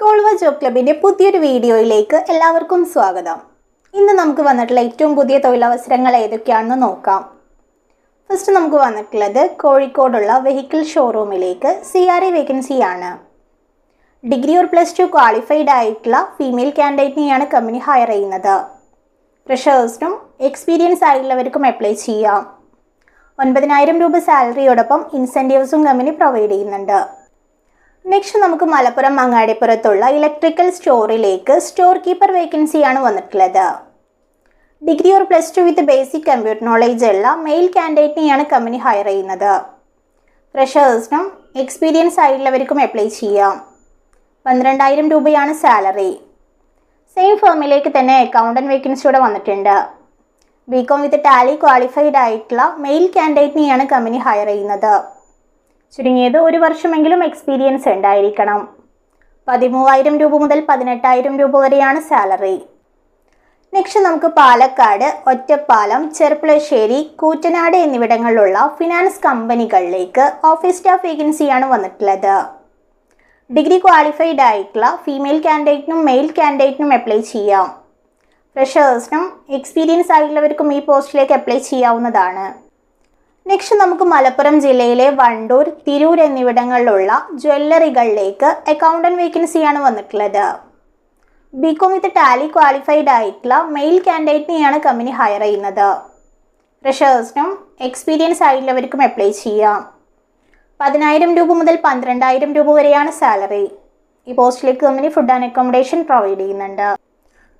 Colva job ക്ലബിന്റെ പുതിയൊരു വീഡിയോയിലേക്ക് എല്ലാവർക്കും സ്വാഗതം. ഇന്ന് നമുക്ക് വന്നിട്ടുള്ള ഏറ്റവും പുതിയ തൊഴിലവസരങ്ങൾ ഏതൊക്കെയാണെന്ന് നോക്കാം. ഫസ്റ്റ് നമുക്ക് വന്നിട്ടുള്ളത് കോഴിക്കോടുള്ള വെഹിക്കിൾ ഷോറൂമിലേക്ക് സി ആർ ഇ വേക്കൻസിയാണ് degree or plus two qualified ആയിട്ടുള്ള ഫീമെയിൽ കാൻഡിഡേറ്റിനെയാണ് കമ്പനി ഹയർ ചെയ്യുന്നത്. ഫ്രഷേഴ്സിനും എക്സ്പീരിയൻസ് ആയിട്ടുള്ളവർക്കും അപ്ലൈ ചെയ്യാം. ഒൻപതിനായിരം രൂപ സാലറിയോടൊപ്പം ഇൻസെന്റീവ്സും കമ്പനി പ്രൊവൈഡ് ചെയ്യുന്നുണ്ട്. നെക്സ്റ്റ് നമുക്ക് മലപ്പുറം മങ്ങാടിപ്പുറത്തുള്ള ഇലക്ട്രിക്കൽ സ്റ്റോറിലേക്ക് സ്റ്റോർ കീപ്പർ വേക്കൻസിയാണ് വന്നിട്ടുള്ളത്. Degree or plus two with basic computer knowledge ഉള്ള മെയിൽ കാൻഡിഡേറ്റിനെയാണ് കമ്പനി ഹയർ ചെയ്യുന്നത്. ഫ്രഷേഴ്സിനും എക്സ്പീരിയൻസ് ആയിട്ടുള്ളവർക്കും അപ്ലൈ ചെയ്യാം. പന്ത്രണ്ടായിരം രൂപയാണ് സാലറി സെയിം ഫേമിലേക്ക് തന്നെ അക്കൗണ്ടന്റ് വേക്കൻസിയോടെ വന്നിട്ടുണ്ട്. B com with tally qualified ആയിട്ടുള്ള മെയിൽ കാൻഡിഡേറ്റിനെയാണ് കമ്പനി ഹയർ ചെയ്യുന്നത്. ചുരുങ്ങിയത് ഒരു വർഷമെങ്കിലും എക്സ്പീരിയൻസ് ഉണ്ടായിരിക്കണം. പതിമൂവായിരം രൂപ മുതൽ പതിനെട്ടായിരം രൂപ വരെയാണ് സാലറി നെക്സ്റ്റ് നമുക്ക് പാലക്കാട് ഒറ്റപ്പാലം ചെർപ്പുളശ്ശേരി കൂറ്റനാട് എന്നിവിടങ്ങളിലുള്ള ഫിനാൻസ് കമ്പനികളിലേക്ക് ഓഫീസ് സ്റ്റാഫ് വേക്കൻസിയാണ് വന്നിട്ടുള്ളത്. ഡിഗ്രി ക്വാളിഫൈഡ് ആയിട്ടുള്ള ഫീമെയിൽ കാൻഡിഡേറ്റിനും മെയിൽ കാൻഡിഡേറ്റിനും അപ്ലൈ ചെയ്യാം. ഫ്രഷേഴ്സിനും എക്സ്പീരിയൻസ് ആയിട്ടുള്ളവർക്കും ഈ പോസ്റ്റിലേക്ക് അപ്ലൈ ചെയ്യാവുന്നതാണ്. നെക്സ്റ്റ് നമുക്ക് മലപ്പുറം ജില്ലയിലെ വണ്ടൂർ തിരൂർ എന്നിവിടങ്ങളിലുള്ള ജ്വല്ലറികളിലേക്ക് അക്കൗണ്ടന്റ് വേക്കൻസിയാണ് വന്നിട്ടുള്ളത്. B com with tally qualified ആയിട്ടുള്ള മെയിൽ കാൻഡിഡേറ്റിനെയാണ് കമ്പനി ഹയർ ചെയ്യുന്നത്. ഫ്രഷേഴ്സിനും എക്സ്പീരിയൻസ് ആയിട്ടുള്ളവർക്കും അപ്ലൈ ചെയ്യാം. പതിനായിരം രൂപ മുതൽ പന്ത്രണ്ടായിരം രൂപ വരെയാണ് സാലറി ഈ പോസ്റ്റിലേക്ക് company food and accommodation provide ചെയ്യുന്നുണ്ട്.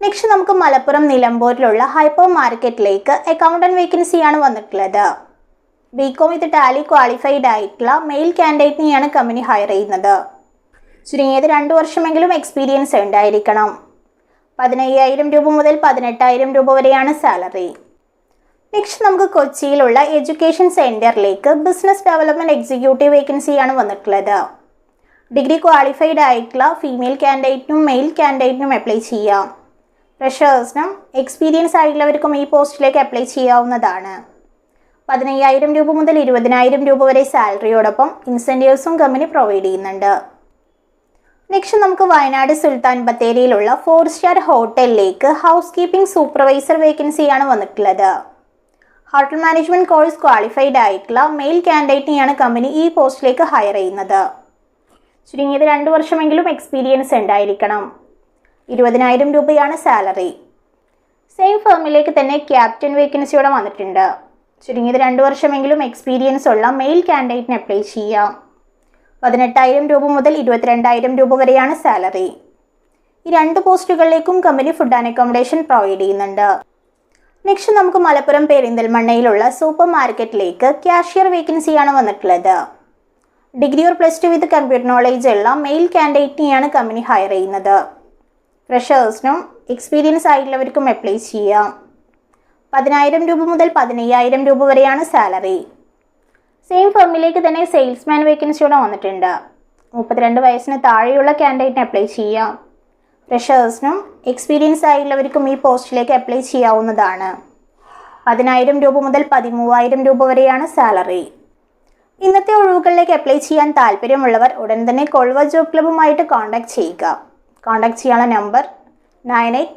നെക്സ്റ്റ് നമുക്ക് മലപ്പുറം നിലമ്പൂരിലുള്ള ഹൈപ്പർ മാർക്കറ്റിലേക്ക് അക്കൗണ്ടന്റ് വേക്കൻസിയാണ് വന്നിട്ടുള്ളത്. B com with tally qualified ആയിട്ടുള്ള മെയിൽ കാൻഡിഡേറ്റിനെയാണ് കമ്പനി ഹയർ ചെയ്യുന്നത്. ചുരുങ്ങിയത് രണ്ട് വർഷമെങ്കിലും എക്സ്പീരിയൻസ് ഉണ്ടായിരിക്കണം. പതിനയ്യായിരം രൂപ മുതൽ പതിനെട്ടായിരം രൂപ വരെയാണ് സാലറി നെക്സ്റ്റ് നമുക്ക് കൊച്ചിയിലുള്ള എഡ്യൂക്കേഷൻ സെന്ററിലേക്ക് ബിസിനസ് ഡെവലപ്മെന്റ് എക്സിക്യൂട്ടീവ് വേക്കൻസിയാണ് വന്നിട്ടുള്ളത്. ഡിഗ്രി ക്വാളിഫൈഡ് ആയിട്ടുള്ള ഫീമെയിൽ കാൻഡിഡേറ്റിനും മെയിൽ കാൻഡിഡേറ്റിനും അപ്ലൈ ചെയ്യാം. ഫ്രഷേഴ്സിനും എക്സ്പീരിയൻസ് ആയിട്ടുള്ളവർക്കും ഈ പോസ്റ്റിലേക്ക് അപ്ലൈ ചെയ്യാവുന്നതാണ്. പതിനയ്യായിരം രൂപ മുതൽ ഇരുപതിനായിരം രൂപ വരെ സാലറിയോടൊപ്പം ഇൻസെന്റീവ്സും കമ്പനി പ്രൊവൈഡ് ചെയ്യുന്നുണ്ട്. നെക്സ്റ്റ് നമുക്ക് വയനാട് സുൽത്താൻ ബത്തേരിയിലുള്ള ഫോർ സ്റ്റാർ ഹോട്ടലിലേക്ക് ഹൗസ് കീപ്പിംഗ് സൂപ്പർവൈസർ വേക്കൻസിയാണ് വന്നിട്ടുള്ളത്. ഹോട്ടൽ മാനേജ്മെന്റ് കോഴ്സ് ക്വാളിഫൈഡ് ആയിട്ടുള്ള മെയിൽ കാൻഡിഡേറ്റിനെയാണ് കമ്പനി ഈ പോസ്റ്റിലേക്ക് ഹയർ ചെയ്യുന്നത്. ചുരുങ്ങിയത് രണ്ട് വർഷമെങ്കിലും എക്സ്പീരിയൻസ് ഉണ്ടായിരിക്കണം. ഇരുപതിനായിരം രൂപയാണ് സാലറി സെയിം ഫേമിലേക്ക് തന്നെ ക്യാപ്റ്റൻ വേക്കൻസിയോടെ വന്നിട്ടുണ്ട്. ചുരുങ്ങിയത് രണ്ട് വർഷമെങ്കിലും എക്സ്പീരിയൻസ് ഉള്ള മെയിൽ കാൻഡിഡേറ്റിന് അപ്ലൈ ചെയ്യാം. പതിനെട്ടായിരം രൂപ മുതൽ ഇരുപത്തിരണ്ടായിരം രൂപ വരെയാണ് സാലറി ഈ രണ്ട് പോസ്റ്റുകളിലേക്കും company food and accommodation provide ചെയ്യുന്നുണ്ട്. നെക്സ്റ്റ് നമുക്ക് മലപ്പുറം പേരിന്തൽമണ്ണയിലുള്ള സൂപ്പർ മാർക്കറ്റിലേക്ക് ക്യാഷ്യർ വേക്കൻസിയാണ് വന്നിട്ടുള്ളത്. Degree or plus two with computer knowledge ഉള്ള മെയിൽ കാൻഡിഡേറ്റിനെയാണ് കമ്പനി ഹയർ ചെയ്യുന്നത്. ഫ്രഷേഴ്സിനും എക്സ്പീരിയൻസ് ആയിട്ടുള്ളവർക്കും അപ്ലൈ ചെയ്യാം. പതിനായിരം രൂപ മുതൽ പതിനയ്യായിരം രൂപ വരെയാണ് സാലറി. സെയിം ഫേമിലേക്ക് തന്നെ സെയിൽസ്മാൻ വേക്കൻസിയോടെ വന്നിട്ടുണ്ട്. മുപ്പത്തിരണ്ട് വയസ്സിന് താഴെയുള്ള ക്യാൻഡിഡേറ്റിന് അപ്ലൈ ചെയ്യാം. ഫ്രഷേഴ്സിനും എക്സ്പീരിയൻസ് ആയിട്ടുള്ളവർക്കും ഈ പോസ്റ്റിലേക്ക് അപ്ലൈ ചെയ്യാവുന്നതാണ്. പതിനായിരം രൂപ മുതൽ പതിമൂവായിരം രൂപ വരെയാണ് സാലറി. ഇന്നത്തെ ഒഴിവുകളിലേക്ക് അപ്ലൈ ചെയ്യാൻ താല്പര്യമുള്ളവർ ഉടൻ തന്നെ കൊൾവ ജോബ് ക്ലബ്ബുമായിട്ട് കോൺടാക്ട് ചെയ്യുക. കോൺടാക്ട് ചെയ്യാനുള്ള number nine eight